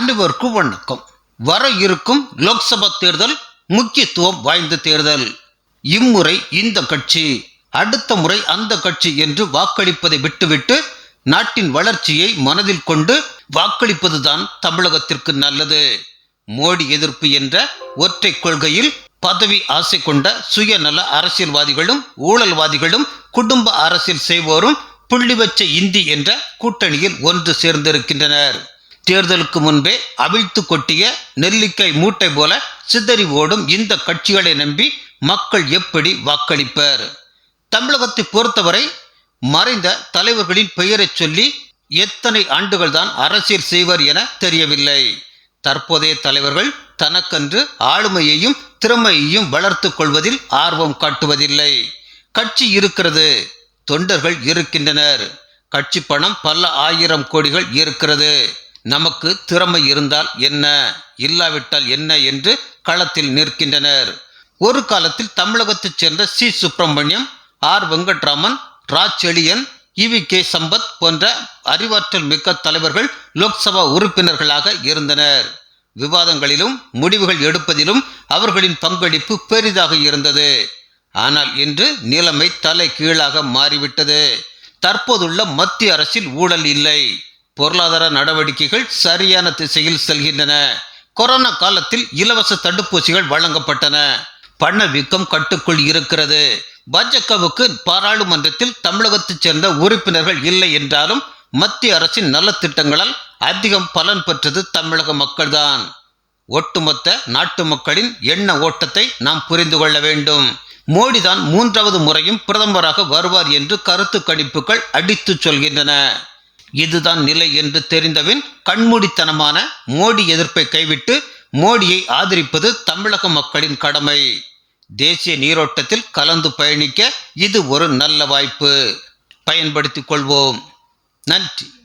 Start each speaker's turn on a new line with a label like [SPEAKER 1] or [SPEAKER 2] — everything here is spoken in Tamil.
[SPEAKER 1] அனைவருக்கும் வணக்கம் வர இருக்கும் லோக்சபா தேர்தல் முக்கியத்துவம் வாய்ந்த தேர்தல். இம்முறை இந்த கட்சி. அடுத்த முறை அந்த கட்சி என்று வாக்களிப்பதை விட்டுவிட்டு நாட்டின் வளர்ச்சியை மனதில் கொண்டு வாக்களிப்பதுதான் தமிழகத்திற்கு நல்லது. மோடி எதிர்ப்பு என்ற ஒற்றை கொள்கையில் பதவி ஆசை கொண்ட சுயநல அரசியல்வாதிகளும் ஊழல்வாதிகளும் குடும்ப அரசியல் செய்வோரும் புள்ளி வச்ச இந்தி என்ற கூட்டணியில் ஒன்று சேர்ந்திருக்கின்றனர். தேர்தலுக்கு முன்பே அவிழ்த்து கொட்டிய நெல்லிக்காய் மூட்டை போல சிதறி ஓடும் இந்த கட்சிகளை நம்பி மக்கள் எப்படி வாக்களிப்பர்? தமிழகத்தை பொறுத்தவரை மறைந்த தலைவர்களின் பெயரைச் சொல்லி எத்தனை ஆண்டுகள் தான் அரசியல் செய்வர் என தெரியவில்லை. தற்போதைய தலைவர்கள் தனக்கென்று ஆளுமையையும் திறமையையும் வளர்த்து கொள்வதில் ஆர்வம் காட்டுவதில்லை. கட்சி இருக்கிறது தொண்டர்கள் இருக்கின்றனர். கட்சி பணம் பல ஆயிரம் கோடிகள் இருக்கிறது. நமக்கு திறமை இருந்தால் என்ன? இல்லாவிட்டால் என்ன என்று களத்தில் நிற்கின்றனர். ஒரு காலத்தில் தமிழகத்தைச் சேர்ந்த C. Subramaniam R. Venkataraman Raj Sezhiyan E V K. Sampath போன்ற அறிவாற்றல் மிக்க தலைவர்கள் லோக்சபா உறுப்பினர்களாக இருந்தனர். விவாதங்களிலும் முடிவுகள் எடுப்பதிலும் அவர்களின் பங்களிப்பு பெரிதாக இருந்தது. ஆனால் இன்று நிலைமை தலை கீழாக மாறிவிட்டது. தற்போதுள்ள மத்திய அரசில் ஊழல் இல்லை. பொருளாதார நடவடிக்கைகள் சரியான திசையில் செல்கின்றன. கொரோனா காலத்தில் இலவச தடுப்பூசிகள் வழங்கப்பட்டன. பணவீக்கம் கட்டுக்குள் இருக்கிறது. பாஜகவுக்கு பாராளுமன்றத்தில் தமிழகத்தைச் சேர்ந்த உறுப்பினர்கள் இல்லை என்றாலும் மத்திய அரசின் நலத்திட்டங்களால் அதிகம் பலன் பெற்றது தமிழக மக்கள்தான். ஒட்டுமொத்த நாட்டு மக்களின் எண்ண ஓட்டத்தை நாம் புரிந்து கொள்ள வேண்டும். மோடிதான் மூன்றாவது முறையும் பிரதமராக வருவார் என்று கருத்து கணிப்புகள் அடித்துச் சொல்கின்றன. இதுதான் நிலை என்று தெரிந்தவின் கண்மூடித்தனமான மோடி எதிர்ப்பை கைவிட்டு மோடியை ஆதரிப்பது தமிழக மக்களின் கடமை. தேசிய நீரோட்டத்தில் கலந்து பயணிக்க இது ஒரு நல்ல வாய்ப்பு. பயன்படுத்திக் கொள்வோம். நன்றி.